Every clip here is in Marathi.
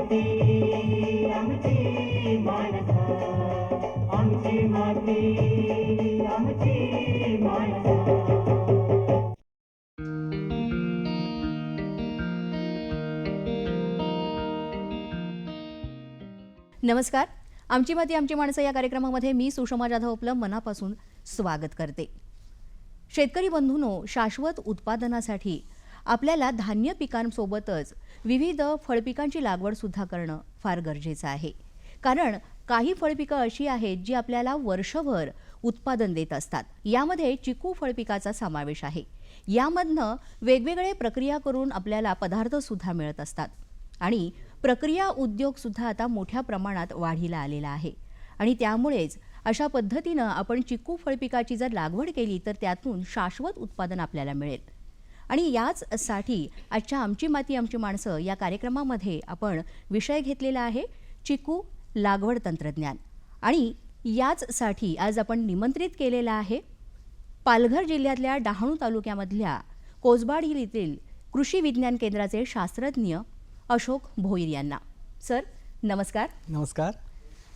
माती आमची आमची माती आमची नमस्कार. आमची माती आमची माणसं या कार्यक्रमामध्ये मी सुषमा जाधव आपलं मनापासून स्वागत करते. शेतकरी बंधूंनो शाश्वत उत्पादनासाठी आपल्याला धान्य पिकांसोबतच विविध फळपिकांची लागवडसुद्धा करणं फार गरजेचं आहे. कारण काही फळपिकं अशी आहेत जी आपल्याला वर्षभर उत्पादन देत असतात. यामध्ये चिकू फळपिकाचा समावेश आहे. यामधनं वेगवेगळे प्रक्रिया करून आपल्याला पदार्थसुद्धा मिळत असतात. आणि प्रक्रिया उद्योगसुद्धा आता मोठ्या प्रमाणात वाढीला आलेला आहे. आणि त्यामुळेच अशा पद्धतीनं आपण चिकू फळपिकाची जर लागवड केली तर त्यातून शाश्वत उत्पादन आपल्याला मिळेल. आणि याचसाठी आजच्या आमची माती आमची माणसं या कार्यक्रमामध्ये आपण विषय घेतलेला आहे चिकू लागवड तंत्रज्ञान. आणि याचसाठी आज आपण निमंत्रित केलेला आहे पालघर जिल्ह्यातल्या डहाणू तालुक्यामधल्या कोसबाड येथील कृषी विज्ञान केंद्राचे शास्त्रज्ञ अशोक भोईर यांना. सर नमस्कार. नमस्कार.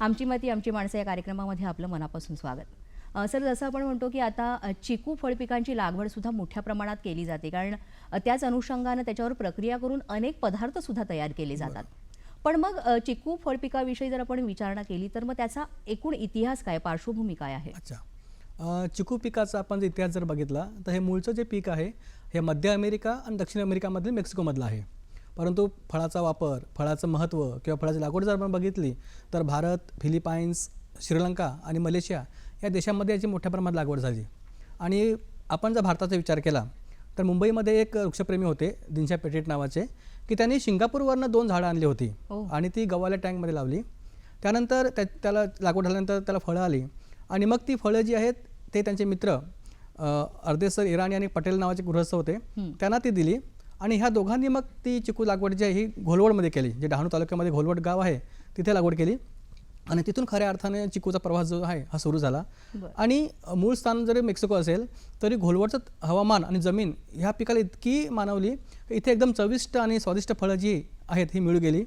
आमची माती आमची माणसं या कार्यक्रमामध्ये आपलं मनापासून स्वागत. सर जसं आपण म्हणतो की आता चिकू फळपिकांची लागवड सुद्धा मोठ्या प्रमाणात केली जाते. कारण त्याच अनुषंगानं त्याच्यावर प्रक्रिया करून अनेक पदार्थ सुद्धा तयार केले जातात. पण मग चिकू फळपिकाविषयी जर आपण विचारणा केली तर मग त्याचा एकूण इतिहास काय पार्श्वभूमी काय आहे? अच्छा. चिकू पिकाचा आपण जर इतिहास जर बघितला तर हे मूळचं जे पीक आहे हे मध्य अमेरिका आणि दक्षिण अमेरिकामधील मेक्सिकोमधलं आहे. परंतु फळाचा वापर फळाचं महत्त्व किंवा फळाची लागवड जर आपण बघितली तर भारत फिलिपाईन्स श्रीलंका आणि मलेशिया या देशांमध्ये याची मोठ्या प्रमाणात लागवड झाली. आणि आपण जर भारताचा विचार केला तर मुंबईमध्ये एक वृक्षप्रेमी होते दिनशा पेटेट नावाचे की त्यांनी सिंगापूरवरनं दोन झाडं आणली होती. आणि ती गव्हाला टँकमध्ये लावली. त्यानंतर त्या त्याला लागवड झाल्यानंतर त्याला फळं आली. आणि मग ती फळं जी आहेत ते त्यांचे मित्र अ, अर्देसर इराणी आणि पटेल नावाचे गृहस्थ होते त्यांना ती दिली. आणि ह्या दोघांनी मग ती चिकू लागवड जी आहे ही घोलवडमध्ये केली जे डहाणू तालुक्यामध्ये घोलवड गाव आहे तिथे लागवड केली. आणि तिथून खऱ्या अर्थाने चिकूचा प्रवास जो आहे हा सुरू झाला. आणि मूळ स्थान जरी मेक्सिको असेल तरी घोलवडचं हवामान आणि जमीन ह्या पिकाला इतकी मानवली की इथे एकदम चविष्ट आणि स्वादिष्ट फळं जी आहेत ही मिळू गेली.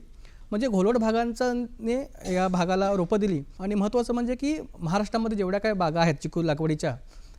म्हणजे घोलवड भागांचा ने या भागाला रोपं दिली. आणि महत्त्वाचं म्हणजे की महाराष्ट्रामध्ये जेवढ्या काही बागा आहेत चिकू लागवडीच्या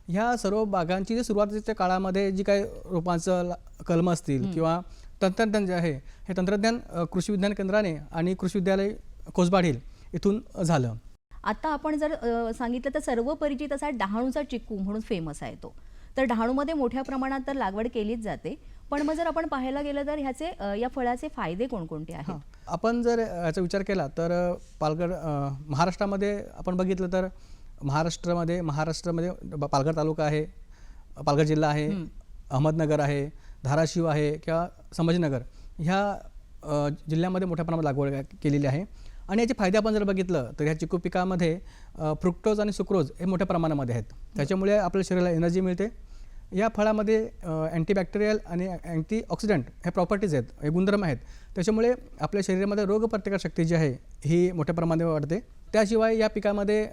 ह्या सर्व बागांची जी सुरुवातीच्या काळामध्ये जी काही रोपांचं कलमं असतील किंवा तंत्रज्ञान जे आहे हे तंत्रज्ञान कृषी विज्ञान केंद्राने आणि कृषी विद्यालय कोसबाड हिल इथून झालं. आता आपण जर सांगितलं तर सर्व परिचित असा डहाणूचा चिक्कू म्हणून फेमस आहे तो. तर डहाणूमध्ये मोठ्या प्रमाणात तर लागवड केलीच जाते. पण मग जर आपण पाहायला गेलं तर ह्याचे या फळाचे फायदे कोणकोणते आहेत? हां. आपण जर याचा विचार केला तर पालघर महाराष्ट्रामध्ये आपण बघितलं तर महाराष्ट्रामध्ये महाराष्ट्रामध्ये पालघर तालुका आहे पालघर जिल्हा आहे अहमदनगर आहे धाराशिव आहे किंवा संभाजीनगर ह्या जिल्ह्यामध्ये मोठ्या प्रमाणात लागवड केलेली आहे. आणि याचे फायदे आपण जर बघितलं तर ह्या चिकू पिकामध्ये फ्रुक्टोज आणि सुक्रोज हे मोठ्या प्रमाणामध्ये आहेत. त्याच्यामुळे आपल्या शरीराला एनर्जी मिळते. या फळामध्ये अँटीबॅक्टेरियल आणि अँटीऑक्सिडंट हे प्रॉपर्टीज आहेत हे गुणधर्म आहेत. त्याच्यामुळे आपल्या शरीरामध्ये रोगप्रतिकारशक्ती जी आहे ही मोठ्या प्रमाणात वाढते. त्याशिवाय या पिकामध्ये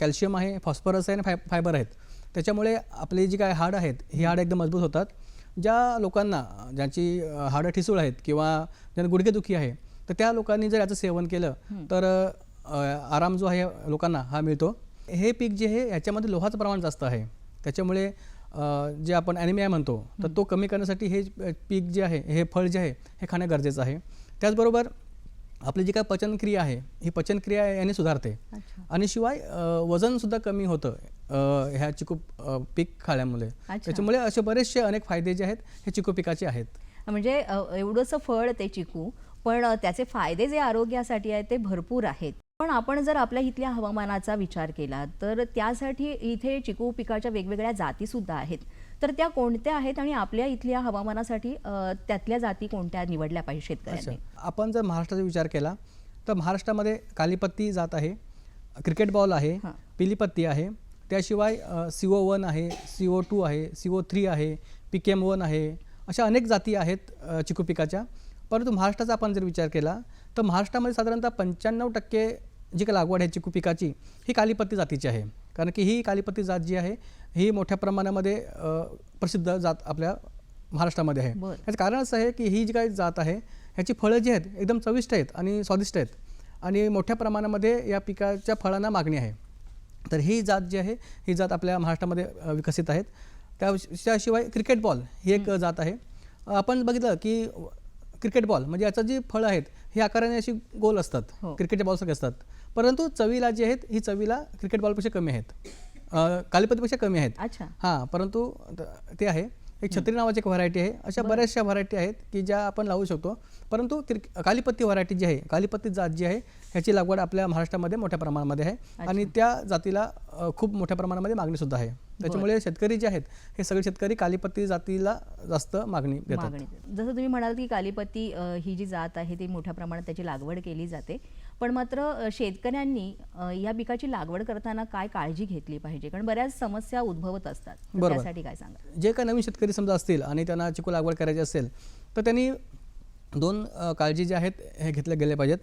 कॅल्शियम आहे फॉस्फरस आहे आणि फाय फायबर आहेत. त्याच्यामुळे आपली जी काय हाड आहेत ही हाड एकदम मजबूत होतात. ज्या लोकांना ज्यांची हाडं ठिसूळ आहेत किंवा ज्यांना गुडघेदुखी आहे तर त्या लोकांनी जर याचं सेवन केलं तर आराम जो आहे लोकांना हा मिळतो. हे पीक जे आहे याच्यामध्ये लोहाचं प्रमाण जास्त आहे. त्याच्यामुळे जे आपण ॲनिमिया म्हणतो तर तो कमी करण्यासाठी हे पीक जे आहे हे फळ जे आहे हे खाणं गरजेचं आहे. त्याचबरोबर आपली जी काय पचनक्रिया आहे ही पचनक्रिया याने सुधारते. आणि शिवाय वजनसुद्धा कमी होतं ह्या चिकू पीक खाल्यामुळे. त्याच्यामुळे असे बरेचसे अनेक फायदे जे आहेत हे चिकू पिकाचे आहेत. म्हणजे एवढंसं फळ ते चिकू पण त्याचे फायदे जे आरोग्यासाठी आहेत ते भरपूर आहेत. पण आपण जर आपल्या इथल्या हवामानाचा विचार केला तर त्यासाठी इथे चिकू पिकाच्या वेगवेगळ्या जाती सुद्धा आहेत. तर त्या कोणत्या आहेत आणि आपल्या इथल्या हवामानासाठी त्यातल्या जाती कोणत्या निवडल्या पाहिजे अच्छा. शेतकऱ्यांनी आपण जर महाराष्ट्राचा विचार केला तर महाराष्ट्रामध्ये कालीपत्ती जात आहे क्रिकेट बॉल आहे. पिलीपत्ती आहे त्याशिवाय सी ओ वन आहे सी ओ टू आहे सी ओ थ्री आहे पी के एम वन आहे अशा अनेक जाती आहेत चिकू पिकाच्या. परंतु महाराष्ट्राचा आपण जर विचार केला तर महाराष्ट्रामध्ये साधारणतः पंच्याण्णव टक्के जी काही लागवड आहे चिकू पिकाची ही कालीपत्ती जातीची आहे. कारण की ही कालीपत्ती जात जी आहे ही मोठ्या प्रमाणामध्ये प्रसिद्ध जात आपल्या महाराष्ट्रामध्ये आहे. याचं कारण असं आहे की ही जी काही जात आहे ह्याची फळं जी आहेत एकदम चविष्ट आहेत आणि स्वादिष्ट आहेत. आणि मोठ्या प्रमाणामध्ये या पिकाच्या फळांना मागणी आहे. तर ही जात जी आहे ही जात आपल्या महाराष्ट्रामध्ये विकसित आहेत. त्या त्याशिवाय क्रिकेट बॉल ही एक जात आहे. आपण बघितलं की क्रिकेट बॉल म्हणजे याचं जी फळं आहेत ही आकाराने अशी गोल असतात हो. क्रिकेट बॉलसारखे असतात. परंतु चवीला जी आहेत ही चवीला क्रिकेट बॉलपेक्षा कमी आहेत. कालीपतीपेक्षा कमी आहेत. अच्छा. हां परंतु ते आहे. एक छत्री नावाची एक व्हरायटी आहे. अशा बऱ्याचशा व्हरायटी आहेत की ज्या आपण लावू शकतो. परंतु क्रिक कालीपत्ती व्हरायटी जी आहे कालीपत्ती जात जी आहे ह्याची लागवड आपल्या महाराष्ट्रामध्ये मोठ्या प्रमाणामध्ये आहे. आणि त्या जातीला खूप मोठ्या प्रमाणामध्ये मागणीसुद्धा आहे. त्याच्यामुळे शेतकरी जे आहेत हे सगळे शेतकरी कालीपत्ती जातीला जास्त मागणी देतात. जसं तुम्ही म्हणाल की कालीपती अ, ही जी जात आहे ती मोठ्या प्रमाणात त्याची लागवड केली जाते. पण मात्र शेतकऱ्यांनी या पिकाची लागवड करताना काय काळजी घेतली पाहिजे? कारण बऱ्याच समस्या उद्भवत असतात. त्यासाठी काय सांगा जे काही नवीन शेतकरी समजा असतील आणि त्यांना चिकू लागवड करायची असेल तर त्यांनी दोन काळजी ज्या आहेत हे घेतल्या गेल्या पाहिजेत.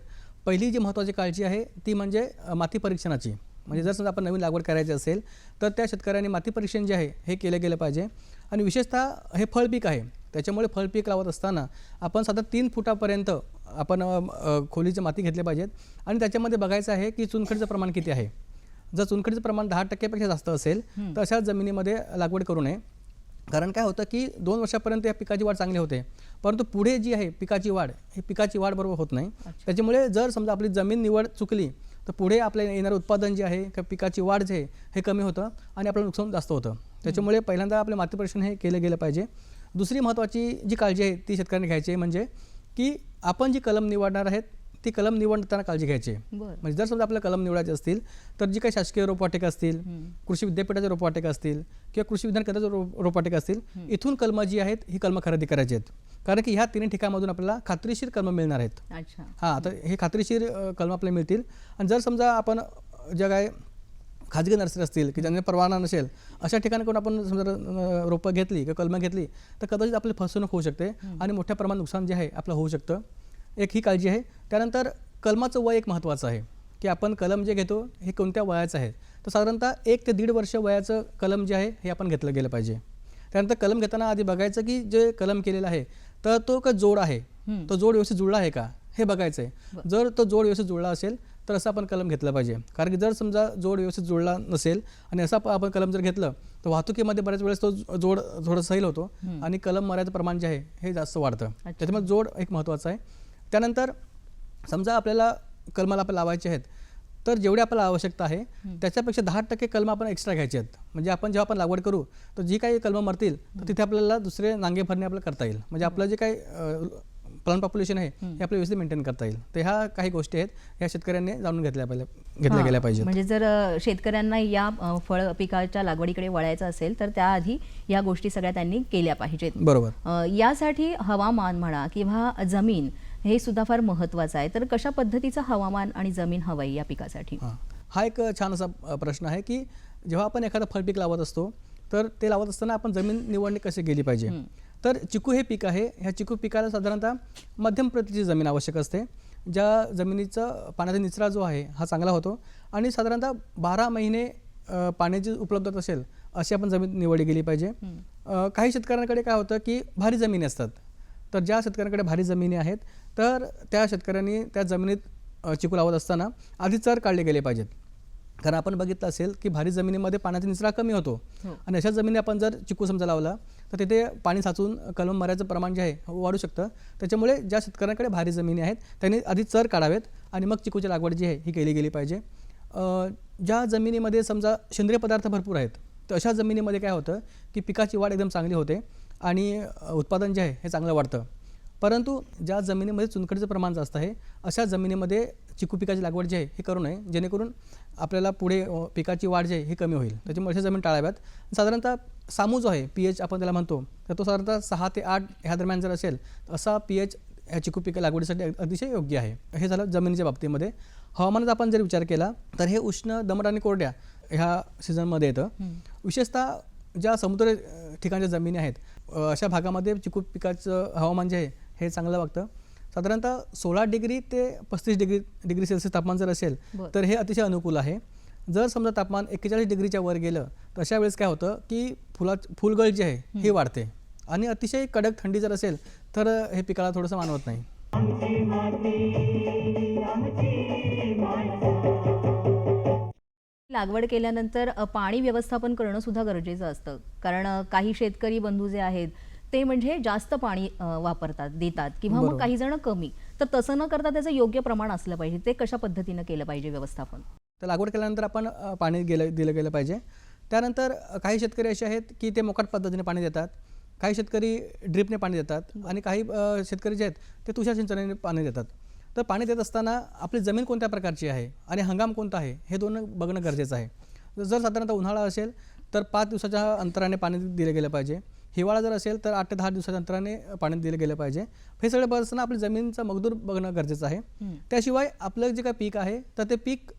पहिली जी महत्त्वाची काळजी आहे ती म्हणजे माती परीक्षणाची. म्हणजे जर समजा आपण नवीन लागवड करायची असेल तर त्या शेतकऱ्यांनी माती परीक्षण जे आहे हे केलं गेलं पाहिजे. आणि विशेषतः हे फळपीक आहे. त्याच्यामुळे फळपीक लावत असताना आपण साधारण तीन फुटापर्यंत आपण खोलीची माती घेतली पाहिजेत. आणि त्याच्यामध्ये बघायचं आहे की चुनखडीचं प्रमाण किती आहे. जर चुनखडीचं प्रमाण दहा टक्क्यापेक्षा जास्त असेल तर अशा जमिनीमध्ये लागवड करू नये. कारण काय होतं की दोन वर्षापर्यंत या पिकाची वाढ चांगली होते. परंतु पुढे जी आहे पिकाची वाढ ही पिकाची वाढ बरोबर होत नाही. त्याच्यामुळे जर समजा आपली जमीन निवड चुकली तर पुढे आपल्या येणारं उत्पादन जे आहे किंवा पिकाची वाढ जे आहे हे कमी होतं आणि आपलं नुकसान जास्त होतं. त्याच्यामुळे पहिल्यांदा आपलं माती परीक्षण हे केलं गेलं पाहिजे. दुसरी महत्त्वाची जी काळजी आहे ती शेतकऱ्यांनी घ्यायची आहे म्हणजे की आपण जी कलम निवडणार आहेत ती कलम निवडताना काळजी घ्यायची. म्हणजे जर समजा आपल्याला कलम निवडायचे असतील तर जी काही शासकीय रोपवाटिका असतील कृषी विद्यापीठाचे रोपवाटिका असतील किंवा कृषी विज्ञान केंद्राचे रो रोपवाटिका असतील इथून कलमं जी आहेत ही कलमं खरेदी करायची आहेत. कारण की ह्या तिन्ही ठिकाणामधून आपल्याला खात्रीशीर कलमं मिळणार आहेत. अच्छा. हां तर हे खात्रीशीर कलमं आपल्याला मिळतील. आणि जर समजा आपण ज्या काय खाजगी नर्सरी असतील की ज्यांना परवाना नसेल अशा ठिकाणाकडून आपण समजा रोपं घेतली किंवा कलमं घेतली तर कदाचित आपली फसवणूक होऊ शकते आणि मोठ्या प्रमाणात नुकसान जे आहे आपलं होऊ शकतं. एक ही काळजी आहे. त्यानंतर कलमाचं वय एक महत्त्वाचं आहे की आपण कलम जे घेतो हे कोणत्या वयाचं आहे? तर साधारणतः एक ते दीड वर्ष वयाचं कलम जे आहे हे आपण घेतलं गेलं पाहिजे. त्यानंतर कलम घेताना आधी बघायचं की जे कलम केलेलं आहे तर तो का जोड आहे? तो जोड व्यवस्थित जुळला आहे का? हे बघायचं आहे जर तो जोड व्यवस्थित जुळला असेल तर असं आपण कलम घेतलं पाहिजे. कारण की जर समजा जोड व्यवस्थित जुळला नसेल आणि असा आपण कलम जर घेतलं तर वाहतुकीमध्ये बऱ्याच वेळेस तो जोड थोडं सैल होतो आणि कलम मरायचं प्रमाण जे आहे हे जास्त वाढतं. त्याच्यामुळे जोड एक महत्त्वाचं आहे. त्यानंतर समजा आपल्याला कलमाला आपण लावायचे आहेत तर जेवढी आपल्याला आवश्यकता आहे त्याच्यापेक्षा दहा टक्के कलम आपण एक्स्ट्रा घ्यायचे आहेत. म्हणजे आपण जेव्हा आपण लागवड करू तर जी काही कलमं मरतील तर तिथे आपल्याला दुसरे नांगे भरणे आपल्याला करता येईल. म्हणजे आपलं जे काही प्लांट पॉप्युलेशन आहे हे आपलं व्यवस्थित मेंटेन करता येईल. तर ह्या काही गोष्टी आहेत ह्या शेतकऱ्यांनी जाणून घेतल्या पाहिजे घेतल्या गेल्या पाहिजेत. म्हणजे जर शेतकऱ्यांना या फळ पिकाच्या लागवडीकडे वळायचं असेल तर त्याआधी या गोष्टी सगळ्या त्यांनी केल्या पाहिजेत. बरोबर. यासाठी हवामान म्हणा किंवा जमीन हे सुद्धा फार महत्वाचं आहे. तर कशा पद्धतीचं हवामान आणि जमीन हवंय या पिकासाठी? हां. एक छान असा प्रश्न आहे की जेव्हा आपण एखादं फळपीक लावत असतो तर ते लावत असताना आपण जमीन निवडणी कशी गेली पाहिजे? तर चिकू हे पीक आहे. ह्या चिकू पिकाला साधारणतः मध्यम प्रतीची जमीन आवश्यक असते. ज्या जमिनीचा पाण्याचा निचरा जो आहे हा चांगला होतो आणि साधारणतः बारा महिने पाण्याची उपलब्धता असेल अशी आपण जमीन निवडली गेली पाहिजे. काही शेतकऱ्यांकडे काय होतं की भारी जमिनी असतात. तर ज्या शेतकऱ्यांकडे भारी जमिनी आहेत तर त्या शेतकऱ्यांनी त्या जमिनीत चिकू लावत असताना आधी चर काढले गेले पाहिजेत. कारण आपण बघितलं असेल की भारी जमिनीमध्ये पाण्याचा निचरा कमी होतो. आणि अशा जमिनी आपण जर चिकू समजा लावला तर तिथे पाणी साचून कलम मरायचं प्रमाण जे आहे वाढू शकतं. त्याच्यामुळे ज्या शेतकऱ्यांकडे भारी जमिनी आहेत त्यांनी आधी चर काढावेत आणि मग चिकूची लागवड जी आहे ही केली गेली पाहिजे. ज्या जमिनीमध्ये समजा सेंद्रिय पदार्थ भरपूर आहेत तर अशा जमिनीमध्ये काय होतं की पिकाची वाढ एकदम चांगली होते आणि उत्पादन जे आहे हे चांगलं वाढतं. परंतु ज्या जमिनीमध्ये चुनखडीचं प्रमाण जास्त आहे अशा जमिनीमध्ये चिकू पिकाची लागवड जी आहे हे करू नये. जेणेकरून आपल्याला पुढे पिकाची वाढ जी आहे ही कमी होईल. त्याच्यामुळे अशा जमीन टाळाव्यात. साधारणतः सामू जो आहे पी एच आपण त्याला म्हणतो तर तो साधारणतः सहा ते आठ ह्या दरम्यान जर असेल तर असा पी एच ह्या चिकू पिका लागवडीसाठी अतिशय योग्य आहे. हे झालं जमिनीच्या बाबतीमध्ये. हवामानाचा आपण जर विचार केला तर हे उष्ण दमट आणि कोरड्या ह्या सीझनमध्ये येतं. विशेषतः ज्या समुद्र ठिकाणच्या जमिनी आहेत अशा भागामध्ये चिकू पिकाचं हवामान जे आहे हे चांगलं वागतं. साधारणतः सोळा डिग्री ते पस्तीस डिग्री डिग्री सेल्सिअस तापमान जर असेल. तर हे अतिशय अनुकूल आहे. जर समजा तापमान एक्केचाळीस डिग्रीच्या वर गेलं तर अशा वेळेस काय होतं की फुला फुलगळ जी आहे ही वाढते. आणि अतिशय कडक थंडी जर असेल तर हे पिकाला थोडंसं मानवत नाही. लागवड केल्यानंतर पाणी व्यवस्थापन करणं सुद्धा गरजेचं असतं. कारण काही शेतकरी बंधू जे आहेत ते म्हणजे जास्त पाणी वापरतात देतात किंवा मग. काही जण कमी. तर तसं न करता त्याचं योग्य प्रमाण असलं पाहिजे. ते कशा पद्धतीनं केलं पाहिजे व्यवस्थापन? तर लागवड केल्यानंतर आपण पाणी गेलं दिलं गेलं पाहिजे. त्यानंतर काही शेतकरी असे आहेत की ते मोकाट पद्धतीने पाणी देतात काही शेतकरी ड्रिपने पाणी देतात आणि काही शेतकरी जे आहेत ते तुषार सिंचनाने पाणी देतात. तर पाणी देत असताना आपली जमीन कोणत्या प्रकारची आहे आणि हंगाम कोणता आहे हे दोन बघणं गरजेचं आहे. जर साधारणतः उन्हाळा असेल तर पाच दिवसाच्या अंतराने पाणी दिलं गेलं पाहिजे. हिवाळा जर असेल तर आठ ते दहा दिवसाच्या अंतराने पाणी दिलं गेलं पाहिजे. हे सगळं बघत असताना आपली जमिनीचा मगदूर बघणं गरजेचं आहे. त्याशिवाय आपलं जे काही पीक आहे तर ते पीक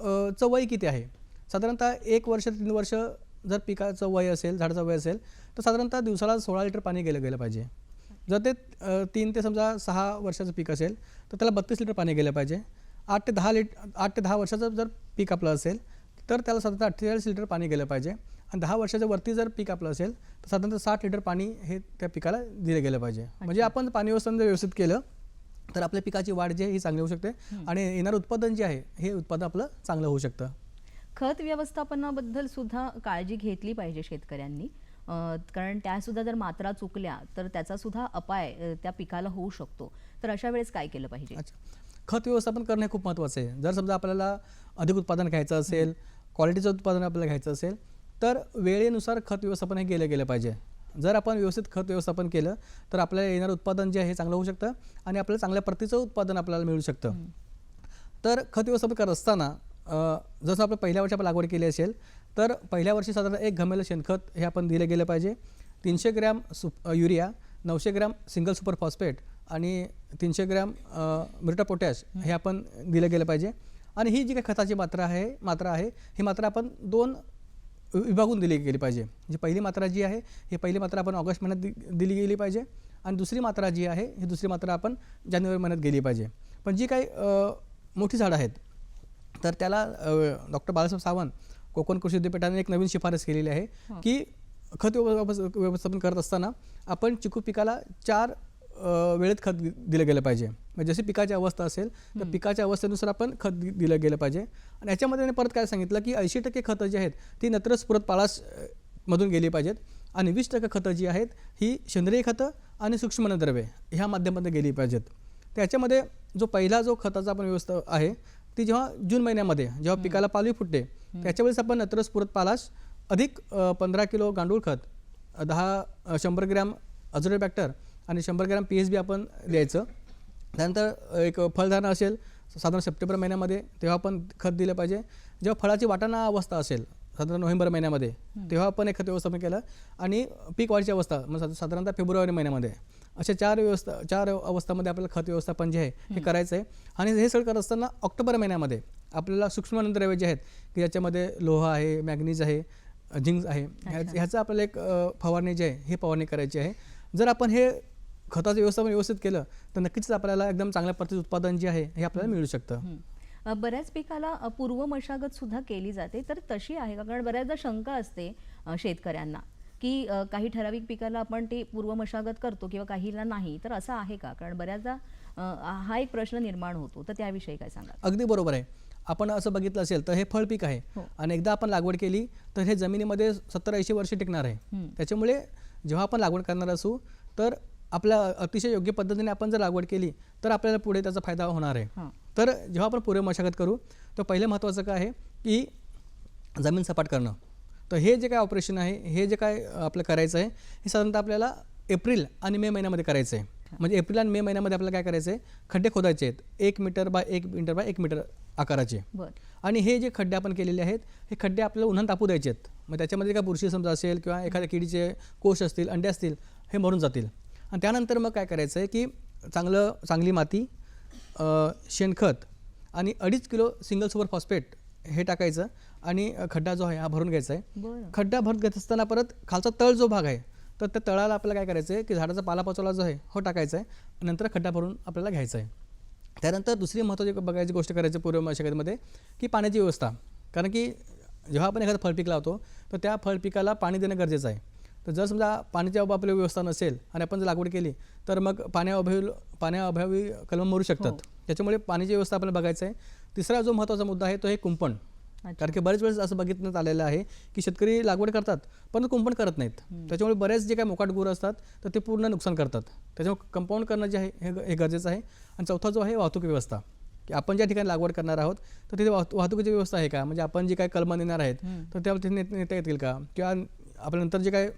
अ, चं वय किती आहे? साधारणतः एक वर्ष तीन वर्ष जर पिकाचं वय असेल झाडाचं वय असेल तर साधारणतः दिवसाला सोळा लिटर पाणी गेलं गेलं पाहिजे. जर ते तीन ते समजा सहा वर्षाचं पीक असेल तर त्याला बत्तीस लिटर पाणी गेलं पाहिजे. आठ ते दहा लिट आठ ते दहा वर्षाचं जर पीक आपलं असेल तर त्याला साधारणतः अठ्ठेचाळीस लिटर पाणी गेलं पाहिजे. आणि दहा वर्षाच्या वरती जर पीक आपलं असेल तर साधारणतः साठ लिटर पाणी हे त्या पिकाला दिलं गेलं पाहिजे. म्हणजे आपण पाणी व्यवस्थापन जर व्यवस्थित केलं तर आपल्या पिकाची वाढ जी आहे ही चांगली होऊ शकते. आणि येणारं उत्पादन जे आहे हे उत्पादन आपलं चांगलं होऊ शकतं. खत व्यवस्थापनाबद्दल सुद्धा काळजी घेतली पाहिजे शेतकऱ्यांनी. कारण त्या सुद्धा जर मात्रा चुकल्या तर त्याचा सुद्धा अपाय त्या पिकाला होऊ शकतो. तर अशा वेळेस काय केलं पाहिजे? अच्छा. खत व्यवस्थापन करणं हे खूप महत्त्वाचं आहे. जर समजा आपल्याला अधिक उत्पादन घ्यायचं असेल क्वालिटीचं उत्पादन आपल्याला घ्यायचं असेल तर वेळेनुसार खत व्यवस्थापन हे केलं गेलं पाहिजे. जर आपण व्यवस्थित खत व्यवस्थापन केलं तर आपल्याला येणारं उत्पादन जे आहे चांगलं होऊ शकतं आणि आपल्याला चांगल्या प्रतीचं उत्पादन आपल्याला मिळू शकतं. तर खत व्यवस्थापन करत असताना जसं आपण पहिल्या वर्षी आपण लागवड केली असेल तर पहिल्या वर्षी साधारण एक घमेलं शेणखत हे आपण दिलं गेलं पाहिजे. तीनशे ग्रॅम सुप युरिया नऊशे ग्रॅम सिंगल सुपर फॉस्फेट आणि तीनशे ग्रॅम मिरटा पोटॅश हे. आपण दिलं गेलं पाहिजे. आणि ही जी काही खताची मात्रा आहे मात्रा आहे ही मात्रा आपण दोन विभागून दिली गेली पाहिजे. जी पहिली मात्रा जी आहे ही पहिली मात्रा आपण ऑगस्ट महिन्यात दि दिली गेली पाहिजे आणि दुसरी मात्रा जी आहे ही दुसरी मात्रा आपण जानेवारी महिन्यात गेली पाहिजे. पण जी काही मोठी झाडं आहेत तर त्याला डॉक्टर बाळासाहेब सावंत कोकण कृषी विद्यापीठाने एक नवीन शिफारस केलेली आहे की खत व्यवस्थ- व्यवस्थापन करत असताना आपण चिकू पिकाला चार वेळेत खत दिलं गेलं पाहिजे. म्हणजे जशी पिकाची अवस्था असेल तर पिकाच्या अवस्थेनुसार आपण खत दिलं गेलं पाहिजे. आणि याच्यामध्ये परत काय सांगितलं की ऐंशी टक्के खतं जी आहेत ती नत्रस पुरत पाळास मधून गेली पाहिजेत. आणि वीस टक्के खतं जी आहेत ही सेंद्रिय खतं आणि सूक्ष्म द्रव्ये ह्या माध्यमातून गेली पाहिजेत. त्याच्यामध्ये जो पहिला जो खताचा आपण व्यवस्था आहे ती जेव्हा जून महिन्यामध्ये जेव्हा पिकाला पालवी फुटते त्याच्यावेळेस आपण नत्रस पुरत पालाश अधिक पंधरा किलो गांडूळ खत दहा शंभर ग्रॅम अझोरेबॅक्टर आणि शंभर ग्रॅम पी एच बी आपण द्यायचं. त्यानंतर एक फळधारणा असेल साधारण सप्टेंबर महिन्यामध्ये तेव्हा आपण खत दिलं पाहिजे. जेव्हा फळाची वाटाणा अवस्था असेल साधारण नोव्हेंबर महिन्यामध्ये तेव्हा आपण एक खत व्यवस्थापन केलं. आणि पीक वाढीची अवस्था म्हणजे साध- साधारणतः फेब्रुवारी महिन्यामध्ये. अशा चार व्यवस्था चार अवस्थामध्ये आपल्याला खत व्यवस्थापन जे आहे हे करायचं आहे आणि हे सगळं करत असताना ऑक्टोबर महिन्यामध्ये आपल्याला सूक्ष्म द्रव्य जे आहेत की ज्याच्यामध्ये लोह आहे मॅग्नीज आहे झिंक आहे ह्या- ह्याचं आपल्याला एक फवारणी जी आहे ही फवारणी करायची आहे. जर आपण हे खताचं व्यवस्थापन व्यवस्थित केलं तर नक्कीच आपल्याला एकदम चांगल्या प्रतीचं उत्पादन जे आहे हे आपल्याला मिळू शकतं. बऱ्याच पिकाला पूर्व मशागत सुद्धा केली जाते तर तशी आहे का? कारण बऱ्याचदा शंका असते शेतकऱ्यांना. की काही ठराविक पिकाला आपण ते पूर्व मशागत करतो किंवा काहीला नाही. तर असं आहे का? कारण बऱ्याचदा हा एक प्रश्न निर्माण होतो. तर त्याविषयी काय सांगा अगदी बरोबर आहे. आपण असं बघितलं असेल तर हे फळ पीक आहे. हो. आणि एकदा आपण लागवड केली तर हे जमिनीमध्ये सत्तर ऐंशी वर्ष टिकणार आहे. त्याच्यामुळे जेव्हा आपण लागवड करणार असू तर आपल्या अतिशय योग्य पद्धतीने आपण जर लागवड केली तर आपल्याला पुढे त्याचा फायदा होणार आहे. तर जेव्हा आपण पूर्व मशागत करू तर पहिलं महत्त्वाचं काय आहे की जमीन सपाट करणं. तर हे जे काय ऑपरेशन आहे हे जे काय आपलं करायचं आहे हे साधारणतः आपल्याला एप्रिल आणि मे महिन्यामध्ये करायचं आहे. म्हणजे एप्रिल आणि मे महिन्यामध्ये आपल्याला काय करायचं आहे? खड्डे खोदायचे आहेत. एक मीटर बाय एक मीटर बाय एक मीटर आकाराचे. आणि हे जे खड्डे आपण केलेले आहेत हे खड्डे आपल्याला उन्हात तापू द्यायचे आहेत. मग त्याच्यामध्ये काय बुरशी समजा असेल किंवा एखाद्या किडीचे कोश असतील अंडे असतील हे मरून जातील. आणि त्यानंतर मग काय करायचं आहे की चांगलं चांगली माती शेणखत आणि अडीच किलो सिंगल सुपर फॉस्फेट हे टाकायचं. आणि खड्डा जो आहे हा भरून घ्यायचा आहे. खड्डा भरत घेत असताना परत खालचा तळ जो भाग आहे तर त्या तळाला आपल्याला काय करायचं आहे की झाडाचा पालापाचोला जो आहे हो टाकायचा आहे नंतर खड्डा भरून आपल्याला घ्यायचा आहे. त्यानंतर दुसरी महत्त्वाची बघायची गोष्ट करायची पूर्व मशागतीमध्ये की पाण्याची व्यवस्था. कारण की जेव्हा आपण एखादं फळपीक लावतो तर त्या फळपिकाला पाणी देणं गरजेचं आहे. तर जर समजा पाण्याची अभाव आपली व्यवस्था नसेल आणि आपण जर लागवड केली तर मग पाण्याअभावी पाण्याअभावी कलम मरू शकतात. त्याच्यामुळे पाण्याची व्यवस्था आपल्याला बघायचं आहे. तिसरा जो महत्त्वाचा मुद्दा आहे तो आहे कुंपण. कारण की बरेच वेळेस असं बघितण्यात आलेलं आहे की शेतकरी लागवड करतात पण कुंपण करत नाहीत. त्याच्यामुळे बरेच जे काही मोकाट गुरं असतात तर ते पूर्ण नुकसान करतात. त्याच्यामुळे कंपाऊंड करणं जे आहे हे गरजेचं आहे. आणि चौथा जो आहे वाहतूक व्यवस्था. की आपण ज्या ठिकाणी लागवड करणार आहोत तर तिथे वाहतू वाहतुकीची व्यवस्था आहे का? म्हणजे आपण जे काही कलमं नेणार आहेत तर त्या तिथे नेत नेता येतील का? किंवा आपल्या नंतर जे काय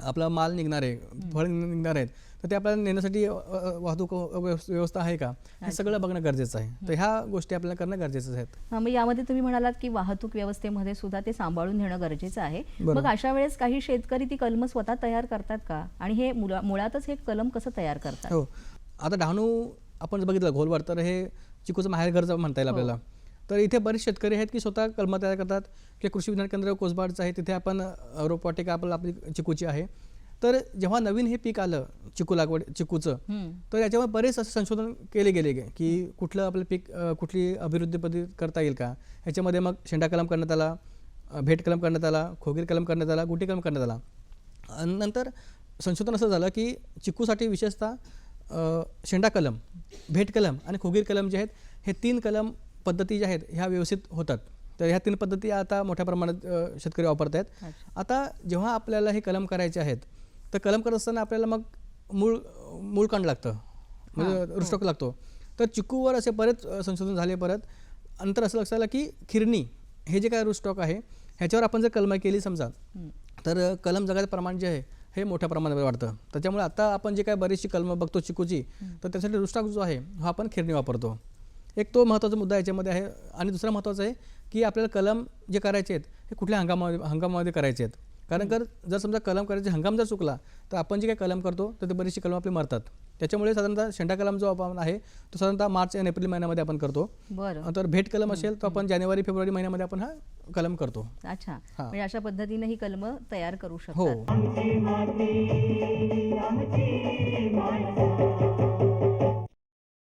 आपला माल निघणार आहे फळ निघणार आहेत तर ते आपल्याला नेण्यासाठी वाहतूक व्यवस- व्यवस्था आहे का? हे सगळं बघणं गरजेचं आहे. तर ह्या गोष्टी आपल्याला करणं गरजेचं आहेत. हा, मग यामध्ये तुम्ही म्हणालात की वाहतूक व्यवस्थेमध्ये सुद्धा ते सांभाळून घेणं गरजेचं आहे. मग अशा वेळेस काही शेतकरी ती कलम स्वतः तयार करतात का? आणि हे मुळा- मुळातच हे कलम कसं तयार करतात? हो. आता डहाणू आपण जर बघितलं घोलवाड तर हे चिकूचं माहेर घर म्हणता येईल आपल्याला. तर इथे बरेच शेतकरी आहेत की स्वतः कलमं तयार करतात. किंवा कृषी विज्ञान केंद्र कोसबाडचं आहे तिथे आपण रोपवाटिका आपल्याला आपली चिकूची आहे. तर जेव्हा नवीन हे पीक आलं चिकू लागवड चिकूचं. तर याच्यावर बरेच असं संशोधन केले गेले गे- की कुठलं आपलं पीक कुठली अभिवृद्धी पद्धती करता येईल का ह्याच्यामध्ये मग शेंडा कलम करण्यात आला भेट कलम करण्यात आला खोगीर कलम करण्यात आला गुटी कलम करण्यात आला आणि नंतर संशोधन असं झालं की चिकूसाठी विशेषतः शेंडा कलम भेट कलम आणि खोगीर कलम जे आहेत हे तीन कलम पद्धती ज्या आहेत ह्या व्यवस्थित होतात तर ह्या तीन पद्धती आता मोठ्या प्रमाणात शेतकरी वापरत आहेत. आता जेव्हा आपल्याला हे कलम करायचे आहेत तर कलम करत असताना आपल्याला मग मूळ मूळ कांड लागतं. म्हणजे रुस्टॉक लागतो. तर चिकूवर असे बरेच संशोधन झाले परत. नंतर असं लक्षात आलं की खिरणी हे जे काय रुस्टॉक आहे ह्याच्यावर आपण जर कलम केली समजा तर कलम जगाचं प्रमाण जे आहे हे मोठ्या प्रमाणावर वाढतं. त्याच्यामुळे आता आपण जे काय बरीचशी कलमं बघतो चिकूची तर त्यासाठी रुस्टॉक जो आहे हा आपण खिरणी वापरतो. एक तो महत्त्वाचा मुद्दा याच्यामध्ये आहे आणि दुसरा महत्त्वाचा आहे की आपल्याला कलम जे करायचे आहेत हे कुठल्या हंगामामध्ये हंगामामध्ये करायचे आहेत. कारण कर जर समजा कलम करायचे हंगाम जर चुकला तर आपण जे काही कलम करतो तर ते बरीचशी कलम आपली मरतात. त्याच्यामुळे साधारणतः शेंडा कलम जो आपण आहे तो साधारणतः मार्च आणि एप्रिल महिन्यामध्ये आपण करतो. बरं. तर भेट कलम असेल तर आपण जानेवारी फेब्रुवारी महिन्यामध्ये आपण हा कलम करतो. अच्छा. हा. म्हणजे अशा पद्धतीने ही कलम तयार करू हो.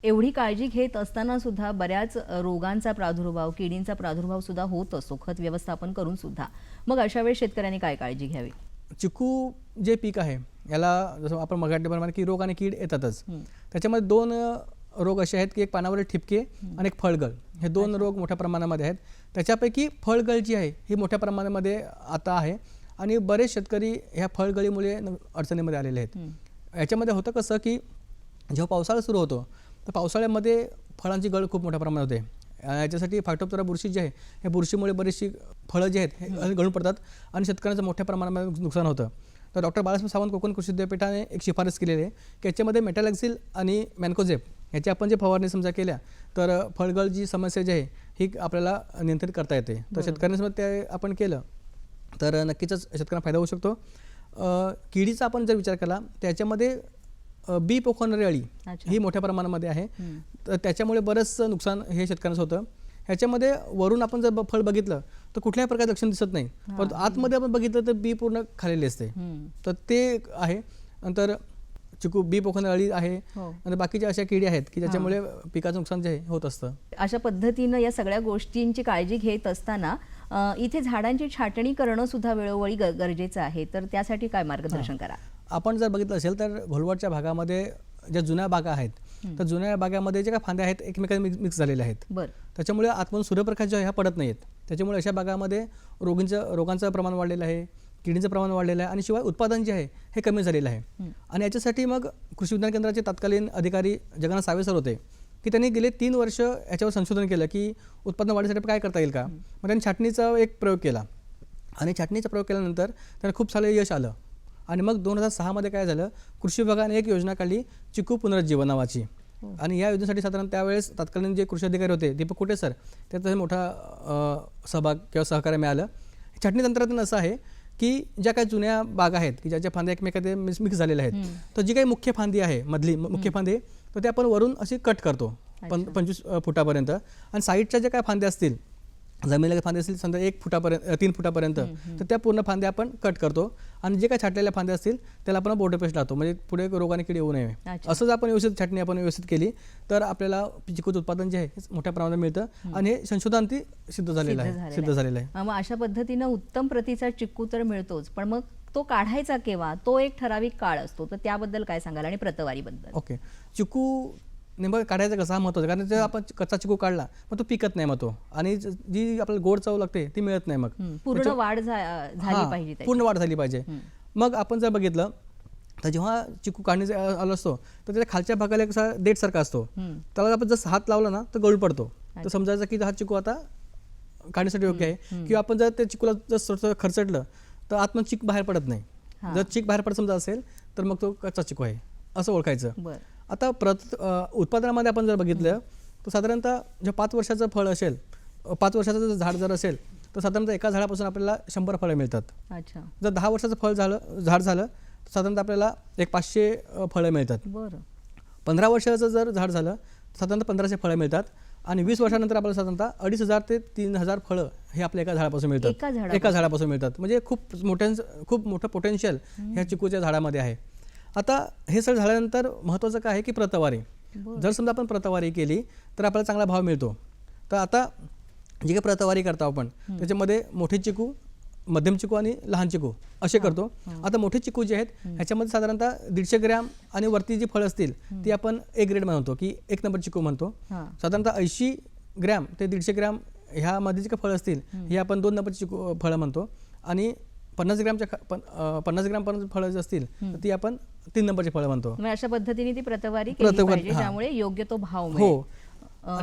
एवढी काळजी घेत असताना सुद्धा बऱ्याच रोगांचा प्रादुर्भाव किडींचा प्रादुर्भाव सुद्धा होत असतो खत व्यवस्थापन करून सुद्धा. मग अशा वेळेस शेतकऱ्यांनी काय काळजी घ्यावी? चिकू जे पीक आहे याला जसं आपण मगाठीप्रमाणे की रोग आणि कीड येतातच. त्याच्यामध्ये दोन रोग असे आहेत की एक पानावरील ठिपके आणि एक फळगळ. हे दोन रोग मोठ्या प्रमाणामध्ये आहेत. त्याच्यापैकी फळगळ जी आहे ही मोठ्या प्रमाणामध्ये आता आहे आणि बरेच शेतकरी ह्या फळगळीमुळे अडचणीमध्ये आलेले आहेत. याच्यामध्ये होतं कसं की जेव्हा पावसाळा सुरू होतो तर पावसाळ्यामध्ये फळांची गळ खूप मोठ्या प्रमाणात होते. याच्यासाठी फायटोप्तरा बुरशी जी आहे या बुरशीमुळे बरीचशी फळं जी आहेत हे गळून पडतात आणि शेतकऱ्यांचं मोठ्या प्रमाणामध्ये नुकसान होतं. तर डॉक्टर बाळासाहेब सावंत कोकण कृषी विद्यापीठाने एक शिफारस केलेली आहे की याच्यामध्ये मेटॅलॅक्सिल आणि मॅन्कोझेप याची आपण जे फवारणी समजा केल्या तर फळगळ जी समस्या जी आहे ही आपल्याला नियंत्रित करता येते. तर शेतकऱ्यांनी समजा ते आपण केलं तर नक्कीच शेतकऱ्यांना फायदा होऊ शकतो. किडीचा आपण जर विचार केला त्याच्यामध्ये बी पोखणारी अळी. ही मोठ्या प्रमाणामध्ये आहे. तर त्याच्यामुळे बरंचसं नुकसान हे शेतकऱ्यांचं होतं. ह्याच्यामध्ये वरून आपण जर फळ बघितलं तर कुठल्याही प्रकारचं लक्षण दिसत नाही. परंतु आतमध्ये आपण बघितलं तर बी पूर्ण खालेली असते. तर ते आहे. नंतर चिकू बी पोखणारी अळी आहे. हो. आणि बाकीच्या अशा किडी आहेत की ज्याच्यामुळे पिकाचं नुकसान जे होत असतं. अशा पद्धतीनं या सगळ्या गोष्टींची काळजी घेत असताना इथे झाडांची छाटणी करणं सुद्धा वेळोवेळी गरजेचं आहे. तर त्यासाठी काय मार्गदर्शन करा? आपण जर बघितलं असेल तर घोलवडच्या भागामध्ये ज्या जुन्या बागा आहेत तर जुन्या बागामध्ये जे काही फांद्या आहेत एकमेकांना मिक्स मिक्स झालेल्या आहेत. त्याच्यामुळे आतमधून सूर्यप्रकाश जो आहे हा पडत नाही आहेत त्याच्यामुळे अशा भागामध्ये रोगींचं रोगांचं प्रमाण वाढलेलं आहे किडींचं प्रमाण वाढलेलं आहे आणि शिवाय उत्पादन जे आहे हे कमी झालेलं आहे. आणि याच्यासाठी मग कृषी विज्ञान केंद्राचे तत्कालीन अधिकारी जगन्नाथ सावे सर होते की त्यांनी गेले तीन वर्ष याच्यावर संशोधन केलं की उत्पादन वाढीसाठी काय करता येईल का? मग त्यांनी छाटणीचा एक प्रयोग केला. आणि छाटणीचा प्रयोग केल्यानंतर त्यांना खूप सारे यश आलं. आणि मग दोन हजार सहामध्ये काय झालं? कृषी विभागाने एक योजना काढली चिकू पुनरुज्जीवन नावाची. आणि या योजनेसाठी साधारण त्यावेळेस तत्कालीन जे कृषी अधिकारी होते दीपक कुटे सर? त्याचा मोठा सहभाग किंवा सहकार्य मिळालं. छाटणी तंत्रज्ञान असं आहे की ज्या काही जुन्या बागा आहेत की ज्याच्या फांद्या एकमेकात मिक्स मिक्स झालेल्या आहेत तर जी काही मुख्य फांदी आहे मधली मुख्य फांदी तर ते आपण वरून अशी कट करतो पं पंचवीस फुटापर्यंत. आणि साईडच्या ज्या काय फांद्या असतील जमिनीला फांदे असतील समजा एक फुटापर्यंत तीन फुटापर्यंत तर त्या पूर्ण फांद्या आपण कट करतो आणि जे काही छाटलेल्या फांद्या असतील त्याला आपण बोर्ड पेस्ट लावतो. म्हणजे पुढे रोग आणि किडी येऊ नये. असं जर आपण व्यवस्थित छाटणी आपण व्यवस्थित केली तर आपल्याला चिकूचं उत्पादन जे आहे हे मोठ्या प्रमाणात मिळतं आणि हे संशोधन ती सिद्ध झालेलं आहे. सिद्ध झालेलं आहे. मग अशा पद्धतीनं उत्तम प्रतीचा चिक्कू तर मिळतोच पण मग तो काढायचा केव्हा? तो एक ठराविक काळ असतो. तर त्याबद्दल काय सांगाल? आणि प्रतवारीबद्दल. ओके. चिकू नेमकं काढायचा कसा? हा महत्त्वाचा कारण जर आपण कच्चा चिकू काढला मग तो पिकत नाही मग तो. आणि ज- जी आपल्याला गोड चव लागते ती मिळत नाही मग. पूर्ण वाढ झा- झाली हां, पाहिजे त्याची. पूर्ण वाढ झाली पाहिजे. मग आपण जर बघितलं तर जेव्हा चिकू काढणी आला असतो तर त्याच्या खालच्या भागाला एक असा देठसारखा असतो. त्याला आपण जर हात लावला ना तर गळू पडतो. तर समजायचं की हा चिकू आता काढण्यासाठी योग्य आहे. किंवा आपण जर त्या चिकूला जर थोडंसं खरचटलं तर आतमध्ये चिक बाहेर पडत नाही. हां. जर चिक बाहेर पडत समजा असेल तर मग तो कच्चा चिकू आहे. असं ओळखायचं. बरं. आता प्रत उत्पादनामध्ये आपण जर बघितलं तर साधारणतः जे पाच वर्षाचं फळ असेल पाच वर्षाचं जर झाड जर असेल तर साधारणतः एका झाडापासून आपल्याला शंभर फळं मिळतात. अच्छा. जर दहा वर्षाचं फळ झालं झाड झालं तर साधारणतः आपल्याला एक पाचशे फळं मिळतात. बरं. पंधरा वर्षाचं जर झाड झालं तर साधारणतः पंधराशे फळं मिळतात आणि वीस वर्षानंतर आपल्याला साधारणतः अडीच हजार ते तीन हजार फळं हे आपल्या एका झाडापासून मिळतात? एका झाडापासून. मिळतात. म्हणजे खूप मोठ्या खूप मोठं पोटेन्शियल ह्या चिकूच्या झाडामध्ये आहे. आता हे सगळं झाल्यानंतर महत्त्वाचं काय आहे की प्रतवारी. जर समजा आपण प्रतवारी केली तर आपल्याला चांगला भाव मिळतो. तर आता जी काही प्रतवारी करतो आपण त्याच्यामध्ये मोठे चिकू मध्यम चिकू आणि लहान चिकू असे करतो. आता मोठे चिकू जे आहेत ह्याच्यामध्ये साधारणतः दीडशे ग्रॅम आणि वरती जी फळं असतील ती आपण ए ग्रेड म्हणतो की एक नंबर चिकू म्हणतो. साधारणतः ऐंशी ग्रॅम ते दीडशे ग्रॅम ह्यामध्ये जे काही फळं असतील हे आपण दोन नंबरची चिकू फळं म्हणतो. आणि पन्नास ग्रॅमच्या पन- पन्नास ग्रॅमपर्यंत फळं जी असतील तर ती आपण तीन नंबरची फळं म्हणतो. मग अशा पद्धतीने ती प्रतवारी. त्यामुळे योग्य तो भाव हो.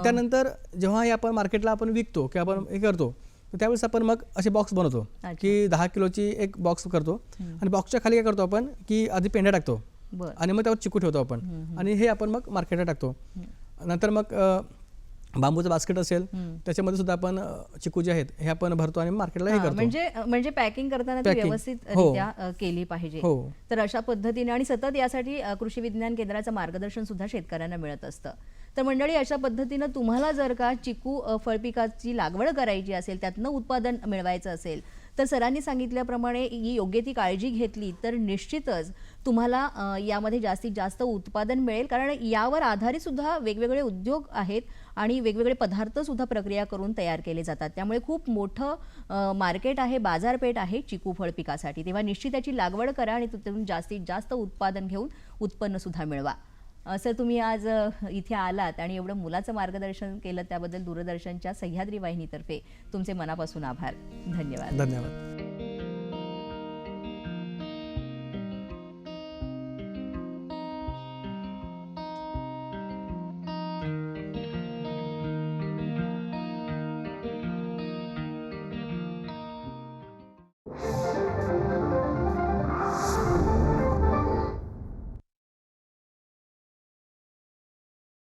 त्यानंतर जेव्हा हे आपण मार्केटला आपण विकतो किंवा आपण हे करतो तर त्यावेळेस आपण मग असे बॉक्स बनवतो. की दहा किलोची एक बॉक्स करतो आणि बॉक्सच्या खाली काय करतो आपण की आधी पेंड्या टाकतो आणि मग त्यावर चिकू ठेवतो आपण आणि हे आपण मग मार्केटला टाकतो. नंतर मग बांबूचं बास्केट असेल त्याच्यामध्ये सुद्धा आपण चिकू जे आहेत हे आपण भरतो आणि मार्केटला हे करतो म्हणजे म्हणजे पॅकिंग करताना ती. व्यवस्थित हो. केली पाहिजे हो. तर अशा पद्धतीने आणि सतत यासाठी कृषी विज्ञान केंद्राचं मार्गदर्शन सुद्धा शेतकऱ्यांना मिळत असतं तर मंडळी अशा पद्धतीनं तुम्हाला जर का चिकू फळपिकाची लागवड करायची असेल त्यातनं उत्पादन मिळवायचं असेल तर सरांनी सांगितल्याप्रमाणे ही योग्य ती काळजी घेतली तर निश्चितच तुम्हाला यामध्ये जास्तीत जास्त उत्पादन मिळेल. कारण यावर आधारित सुद्धा वेगवेगळे उद्योग आहेत आणि वेगवेगळे पदार्थ सुद्धा प्रक्रिया करून तयार केले जातात. त्यामुळे खूप मोठं मार्केट आहे बाजारपेठ आहे चिकू फळ पिकासाठी. तेव्हा निश्चित त्याची लागवड करा आणि तिथून जास्तीत जास्त उत्पादन घेऊन उत्पन्न सुद्धा मिळवा. असं तुम्ही आज इथे आलात आणि एवढं मुलाचं मार्गदर्शन केलं त्याबद्दल दूरदर्शनच्या सह्याद्री वाहिनीतर्फे तुमचे मनापासून आभार. धन्यवाद. धन्यवाद.